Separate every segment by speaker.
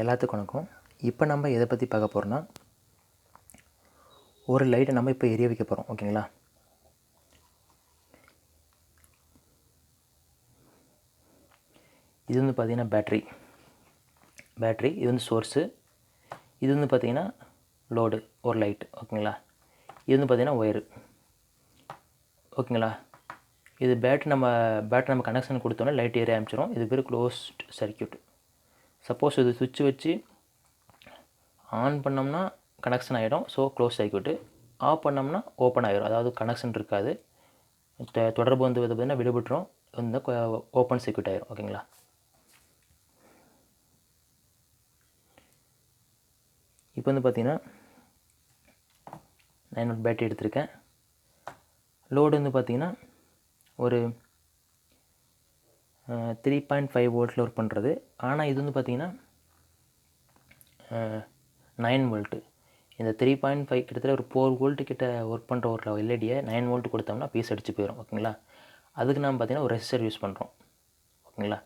Speaker 1: எல்லாத்துக்கும் வணக்கம். இப்போ நம்ம எதை பற்றி பார்க்க போகிறோன்னா ஒரு லைட்டை நம்ம இப்போ எரிய வைக்க போகிறோம் ஓகேங்களா இது வந்து பார்த்திங்கன்னா பேட்ரி பேட்ரி இது வந்து சோர்ஸு இது வந்து பார்த்திங்கன்னா லோடு ஒரு லைட் ஓகேங்களா இது வந்து பார்த்திங்கன்னா ஒயரு ஓகேங்களா இது பேட்ரி நம்ம பேட்ரி நம்ம கனெக்ஷன் கொடுத்தோன்னே லைட் ஏறி ஆரம்பிச்சிடும் இது பேர் க்ளோஸ்ட் சர்க்கியூட் சப்போஸ் இது சுவிட்ச் வச்சு ஆன் பண்ணோம்னா கனெக்ஷன் ஆகிடும் ஸோ க்ளோஸ் சர்க்கியூட்டு ஆஃப் பண்ணோம்னா ஓப்பன் ஆகிடும் அதாவது கனெக்ஷன் இருக்காது. தொடர்பு வந்து பார்த்திங்கன்னா விடுபட்டுரும். இந்த ஓப்பன் சர்க்யூட் ஆகிடும் ஓகேங்களா இப்போ வந்து பார்த்தீங்கன்னா நான் என்னோட பேட்டரி எடுத்திருக்கேன். லோடு வந்து பார்த்தீங்கன்னா ஒரு த்ரீ பாயிண்ட் ஃபைவ் வோல்ட்டில் ஒர்க் பண்ணுறது ஆனால் இது வந்து பார்த்திங்கன்னா நைன் வோல்ட்டு இந்த த்ரீ பாயிண்ட் ஃபைவ் கிட்டத்தட்ட ஒரு ஃபோர் வோல்ட்டு கிட்ட ஒர்க் பண்ணுற ஒரு எல்இடியை நைன் வோல்ட் கொடுத்தோம்னா பீஸ் அடிச்சு போயிடும் ஓகேங்களா? அதுக்கு நம்ம பார்த்தீங்கன்னா ஒரு ரெசிஸ்டர் யூஸ் பண்ணுறோம் ஓகேங்களா?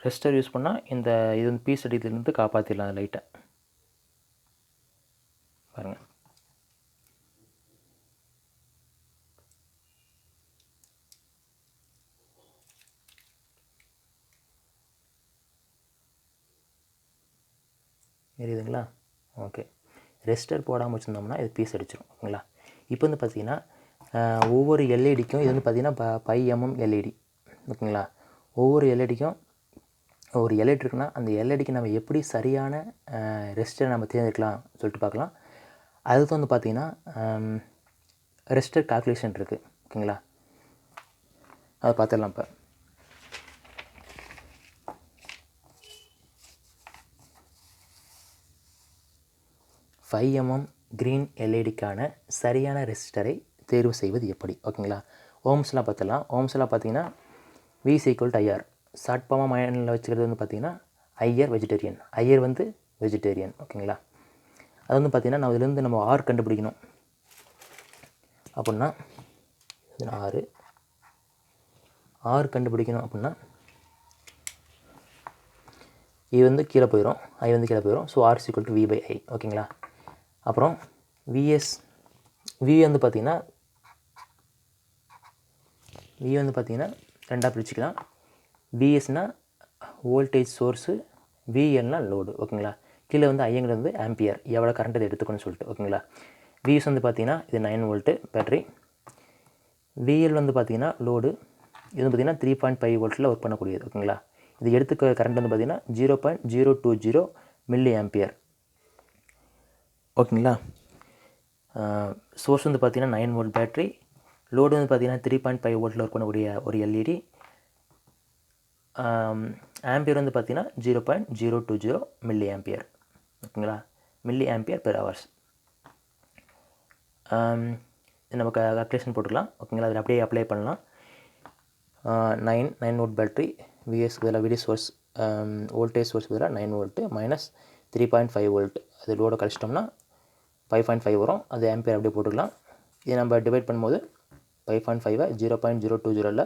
Speaker 1: ரெஸ்டர் யூஸ் பண்ணால் இந்த இது வந்து பீஸ் அடிக்கிறதுலேருந்து காப்பாற்றிடலாம் லைட்டை பாருங்கள் தெரியுதுங்களா? ஓகே ரெஸ்டர் போடாமல் வச்சுருந்தோம்னா இது பீஸ் அடிச்சிடும் ஓகேங்களா? இப்போ வந்து பார்த்தீங்கன்னா ஒவ்வொரு எல்இடிக்கும் இது வந்து பார்த்தீங்கன்னா ப பை எம்எம் எல்இடி ஓகேங்களா? ஒவ்வொரு எல்இடிக்கும் ஒரு எல்இடி இருக்குன்னா அந்த எல்இடிக்கு நம்ம எப்படி சரியான ரெசிஸ்டர் நம்ம தேர்ந்தெடுக்கலாம் சொல்லிட்டு பார்க்கலாம் அதுக்கு வந்து பார்த்தீங்கன்னா ரெஸ்டர் கால்குலேஷன் இருக்குது ஓகேங்களா? அதை பார்த்துடலாம் இப்போ. ஃபைவ் எம்எம் க்ரீன் எல்இடிக்கான சரியான ரெசிஸ்டரை தேர்வு செய்வது எப்படி? ஓகேங்களா? ஓம்ஸ்லாம் பார்த்துலாம் ஓம்ஸ்லாம் பார்த்தீங்கன்னா V equal to IR short ஃபார்மாக மைண்டில் வச்சுக்கிறது வந்து பார்த்தீங்கன்னா ஐயர் வெஜிடேரியன் ஐயர் வந்து வெஜிடேரியன் ஓகேங்களா? அது வந்து பார்த்தீங்கன்னா நம்ம இதுலேருந்து நம்ம ஆர் கண்டுபிடிக்கணும். அப்படின்னா ஆறு ஆறு கண்டுபிடிக்கணும் அப்படின்னா இது வந்து கீழே போயிடும் ஐ வந்து கீழே போயிடும் so R equal to V by I ஓகேங்களா? அப்புறம் விஎஸ் வி வந்து பார்த்திங்கன்னா வி வந்து பார்த்தீங்கன்னா ரெண்டாக பிரிச்சுக்கலாம். விஎஸ்னால் வோல்டேஜ் சோர்ஸு விஎல்னால் லோடு ஓகேங்களா? கீழே வந்து ஐயங்கிறது வந்து ஆம்பியர் எவ்வளோ கரண்ட் இதை எடுத்துக்கணும்னு சொல்லிட்டு ஓகேங்களா? விஎஸ் வந்து பார்த்தீங்கன்னா இது நைன் வோல்ட்டு பேட்டரி விஎல் வந்து பார்த்தீங்கன்னா லோடு இது வந்து பார்த்தீங்கன்னா த்ரீ பாயிண்ட் ஃபைவ் வோல்ட்டில் ஒர்க் பண்ணக்கூடியது ஓகேங்களா? இது எடுத்துக்க கரண்ட் வந்து பார்த்தீங்கன்னா zero point zero two zero milliampere ஓகேங்களா? சோர்ஸ் வந்து பார்த்தீங்கன்னா நைன் வோல்ட் பேட்டரி லோடு வந்து பார்த்தீங்கன்னா த்ரீ பாயிண்ட் ஃபைவ் வோல்ட்டில் ஒர்க் பண்ணக்கூடிய ஒரு எல்இடி ஆம்பியர் வந்து பார்த்தீங்கன்னா zero point zero two zero milliampere ஓகேங்களா மில்லி ஆம்பியர் பெர் ஹவர்ஸ் நம்ம கல்குலேஷன் போட்டுக்கலாம். ஓகேங்களா? அதில் அப்படியே அப்ளை பண்ணலாம். Nine nine volt battery V பதிலாக விடி சோர்ஸ் வோல்டேஜ் சோர்ஸ் பதிலாக nine volt minus three point five volt அது லோடை கழிச்சிட்டோம்னா ஃபைவ் பாயிண்ட் ஃபைவ் வரும். அது ஆம்பியர் அப்படியே போட்டுக்கலாம். இதை நம்ம டிவைட் பண்ணும்போது ஃபைவ் பாயிண்ட் ஃபைவை ஜீரோ பாயிண்ட் ஜீரோ டூ ஜீரோவில்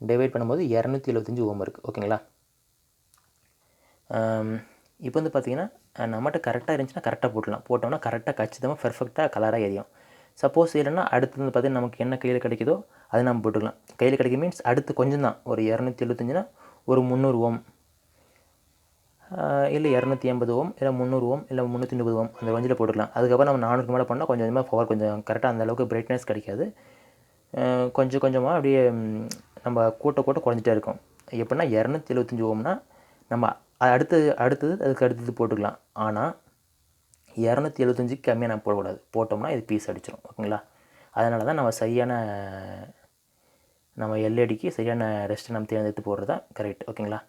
Speaker 1: டிவைட் பண்ணும்போது இரநூத்தி எழுபத்தஞ்சி ஓம் இருக்குது ஓகேங்களா இப்போ வந்து பார்த்தீங்கன்னா நம்மகிட்ட கரெக்டாக இருந்துச்சுன்னா கரெக்டாக போட்டலாம் போட்டோம்னா கரெக்டாக கச்சிதமாக பெர்ஃபெக்டாக கலராக எரியும். சப்போஸ் இல்லைன்னா அடுத்து வந்து பார்த்தீங்கன்னா நமக்கு என்ன கையில் கிடைக்குதோ அதை நம்ம போட்டுக்கலாம். கையில் கிடைக்க மீன்ஸ் அடுத்து கொஞ்சம் தான் ஒரு இரநூத்தி எழுபத்தஞ்சுனா ஒரு முந்நூறு ஓம். இல்லை இரநூத்தி ஐம்பது ஓம் இல்லை முந்நூறு ஓம் இல்லை முந்நூற்றி முப்பது ஓம் அந்த ரேஞ்சில் போட்டுக்கலாம். அதுக்கப்புறம் நம்ம நானூறுக்கு மேலே பண்ணால் கொஞ்சம் கொஞ்சமாக பவர் கொஞ்சம் கரெக்டாக அந்த அளவுக்கு பிரைட்னஸ் கிடைக்காது. கொஞ்சம் கொஞ்சமாக அப்படியே நம்ம கூட்ட கூட்ட குறைஞ்சிட்டே இருக்கும். எப்படின்னா இரநூத்தி எழுபத்தஞ்சி ஓம்னா நம்ம அடுத்தது அடுத்தது அதுக்கு அடுத்தது போட்டுக்கலாம். ஆனால் இரநூத்தி எழுபத்தஞ்சுக்கு கம்மியாக நம்ம போடக்கூடாது. போட்டோம்னா இது பீஸ் அடிச்சிடும் ஓகேங்களா? அதனால தான் நம்ம சரியான நம்ம எல்இடிக்கு சரியான ரெஸ்ட் நம்ம தேர்ந்தெடுத்து போடுறது தான் கரெக்ட் ஓகேங்களா?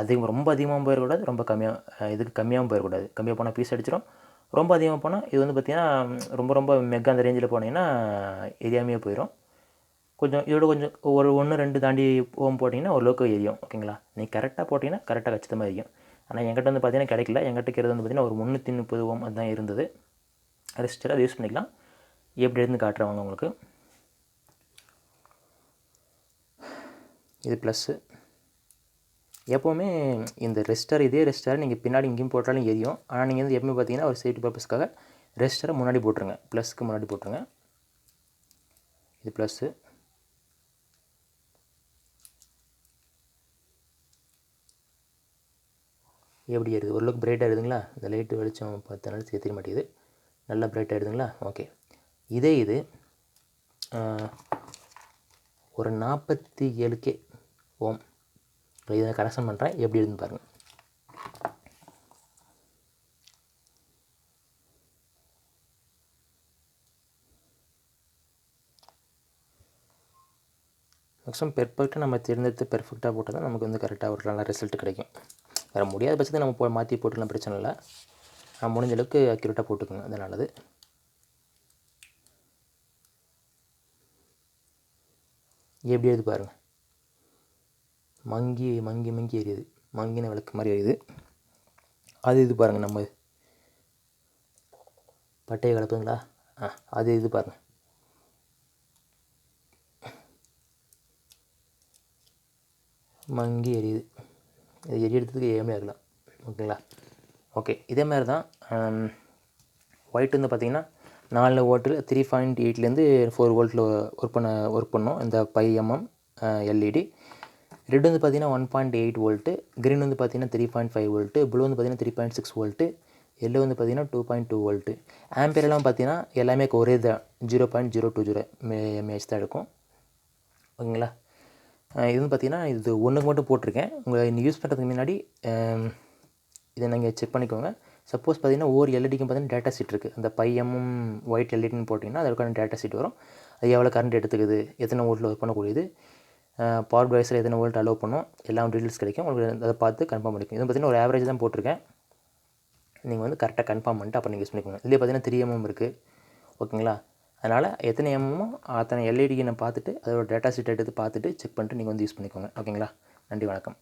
Speaker 1: அதிகம் ரொம்ப அதிகமாகவும் போயிடக்கூடாது ரொம்ப கம்மியாக இதுக்கு கம்மியாகவும் போயிடக்கூடாது கம்மியாக போனால் பீஸ் அடிச்சிடும் ரொம்ப அதிகமாக போனால் இது வந்து பார்த்திங்கன்னா ரொம்ப ரொம்ப மெக்கா அந்த ரேஞ்சில் போனீங்கன்னா எரியாமையே போயிடும் கொஞ்சம் இதோட கொஞ்சம் ஒரு ஒன்று ரெண்டு தாண்டி ஓம் போட்டிங்கன்னா ஓரளவுக்கு எரியும் ஓகேங்களா நீ கரெக்டாக போட்டிங்கன்னா கரெக்டாக கச்சிதமாக எரியும். ஆனால் என்கிட்ட வந்து பார்த்திங்கன்னா கிடைக்கல. என்கிட்ட இருக்கிறது வந்து பார்த்தீங்கன்னா ஒரு முந்நூற்றி முப்பது ஓம் அதுதான் இருந்தது. ரெஸ்டர் அதை யூஸ் பண்ணிக்கலாம். எப்படி இருந்து காட்டுறவங்க உங்களுக்கு. இது ப்ளஸ்ஸு எப்போவுமே இந்த ரெஸ்டர் இதே ரெஸ்டர் நீங்கள் பின்னாடி இங்கேயும் போட்டாலும் எரியும். ஆனால் நீங்கள் வந்து எப்பவுமே பார்த்தீங்கன்னா ஒரு சேஃப்டி பர்பஸ்க்காக ரெஸ்டரை முன்னாடி போட்டுருங்க. ப்ளஸ்க்கு முன்னாடி போட்டுருங்க. இது ப்ளஸ்ஸு எப்படி ஆயிடுது ஓரளவுக்கு பிரைட் ஆகிடுதுங்களா இந்த லைட்டு வெளிச்சம் பார்த்தனால தெரிய மாட்டேங்குது. நல்லா பிரைட் ஆகிடுதுங்களா ஓகே இதே இது ஒரு நாற்பத்தி ஏழு கே ஓம். இதை கனெக்ஷன் பண்ணுறேன் எப்படி இருந்து பாருங்கள் மேக்ஸிமம் பெர்ஃபெக்டாக நம்ம தேர்ந்தெடுத்து பெர்ஃபெக்டாக போட்டால் தான் நமக்கு வந்து கரெக்டாக ஒரு நல்ல ரிசல்ட் கிடைக்கும். வேறு முடியாத பட்சத்தில் நம்ம போ மாற்றி போட்டுக்கலாம் பிரச்சனை இல்லை. நான் முடிஞ்ச அளவுக்கு அக்யூரேட்டாக போட்டுக்கோங்க. அது நல்லது. எப்படி எழுது பாருங்கள் மங்கி மங்கி மங்கி எரியுது. மங்கின விளக்கு மாதிரி எரியுது. அது இது பாருங்கள் நம்ம பட்டையை கலப்புங்களா ஆ அது இது பாருங்கள் மங்கி எரியுது. இது எரியறதுக்கு ஏமையாக இருக்கலாம் ஓகேங்களா? ஓகே இதே மாதிரி தான் ஒயிட் வந்து பார்த்திங்கன்னா நாலு ஓட்டில் த்ரீ பாயிண்ட் எயிட்லேருந்து ஃபோர் வோல்ட்டில் ஒர்க் பண்ண ஒர்க் பண்ணோம். இந்த பை எம்எம் எல்இடி ரெட் வந்து பார்த்தீங்கன்னா one point eight volt green வந்து பார்த்தீங்கன்னா three point five volt blue வந்து பார்த்தீங்கன்னா three point six volt yellow வந்து பார்த்தீங்கன்னா டூ பாயிண்ட் டூ வோல்ட்டு ஆம்பியர்லாம் பார்த்தீங்கன்னா எல்லாமே ஒரே தான். Zero point zero two zero mAh தான் எடுக்கும். ஓகேங்களா? இது வந்து பார்த்தீங்கன்னா இது ஒன்றுக்கு மட்டும் போட்டிருக்கேன். உங்கள் நீங்கள் யூஸ் பண்ணுறதுக்கு முன்னாடி இதை நீங்கள் செக் பண்ணிக்கோங்க. சப்போஸ் பார்த்தீங்கன்னா ஒவ்வொரு எல்இடிக்கும் பார்த்தீங்கன்னா டேட்டா சீட் இருக்குது அந்த பையமும் ஒயிட் எல்இடின்னு போட்டிங்கன்னா அதற்கான டேட்டா சீட் வரும். அது எவ்வளோ கரண்ட் எடுத்துக்குது எத்தனை ஓட்டில் ஒர்க் பண்ணக்கூடியது பவர் டிவைஸில் எத்தனை வோல்ட் அலோவ் பண்ணும் எல்லாம் டீட்டெயில்ஸ் கிடைக்கும். உங்களுக்கு அதை பார்த்து கன்ஃபார்ம் பண்ணிக்கும் இது பார்த்தீங்கன்னா ஒரு ஆவரேஜ் தான் போட்டிருக்கேன். நீங்கள் வந்து கரெக்டாக கன்ஃபார்ம் பண்ணிட்டு அப்புறம் நீங்கள் யூஸ் பண்ணிக்கோங்க. இதுலேயே பார்த்தீங்கன்னா த்ரீ எம்எம் இருக்குது ஓகேங்களா? அதனால் எத்தனை எம்எம்மோ அத்தனை எல்இடியை நான் பார்த்துட்டு அதோட டேட்டா ஷீட் எடுத்து பார்த்துட்டு செக் பண்ணிட்டு நீங்கள் வந்து யூஸ் பண்ணிக்கோங்க. ஓகேங்களா? நன்றி வணக்கம்.